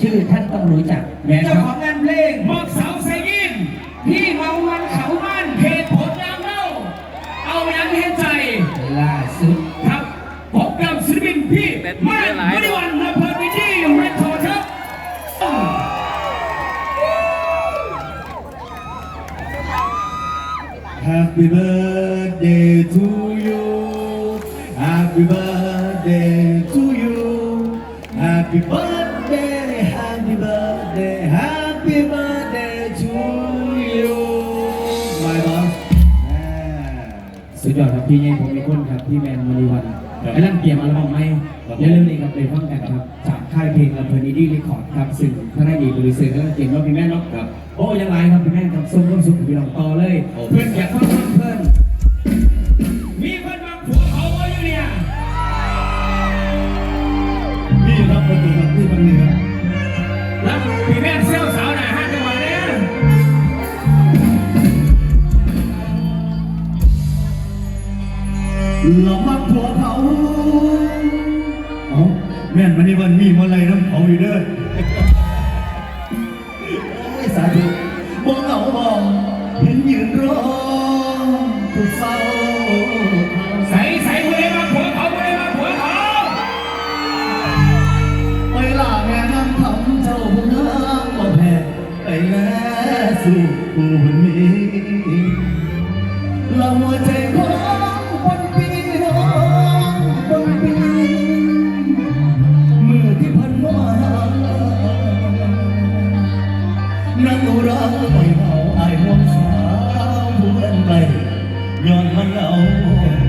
ชื่อท่านต้องรู้จักแม่นเจ้าครับ ของงานเพลงมอกเสาใส่ยินพี่เมามันเขามันเหตุผลนำเล่าเอาอย่างเห็นใจล่าสุดครับพบกับศิลปินพี่ม่านมณีวันมาเปิดวิธีเรคคอร์ดครับ Happy birthday to you. Happy birthday to you. Happy birthday, สุดยอดครับพี่ใหญ่ผมมีคนครับพี่แมนมณีวันครับกำลังเตรียมอัลบั้มใหม่ครับเร็วๆนี้ครับไปฟังกันครับจากค่ายเพลงลำเพลินอีดี้รีคอร์ดครับซึ่งท่านได้ดีบริษัทกำลังเตรียมว่าพี่แม่เนาะครับโอ้ยังไงครับพี่แม่ครับส้มร่มสุขพี่น้องต่อเลยโอ้เพื่อนอยากฟังฟังเพื่อนมีคนมาผัวเขาว่าอยู่เนี่ยนี่ครับประตูครับที่มันเหนือแล้ หลอกมักผัวเขาเอ้าแม่นวันนี้วันมีมาลัยน้ำเขาอยู่เด้อโอ้ยสาธุบ่เหงาบ่เห็นยืนรอผู้เศร้าใส่ใส่คนใดมาผัวเขาคนใดมาผัวเขาไปล่าแม่น้ำคำเจ้าผู้งามบ่แพ้ไปแล้สู่ผู้นี้ รักไม่เอาไอ้ห่วงสาวผู้อันไกลย้อนมันเอา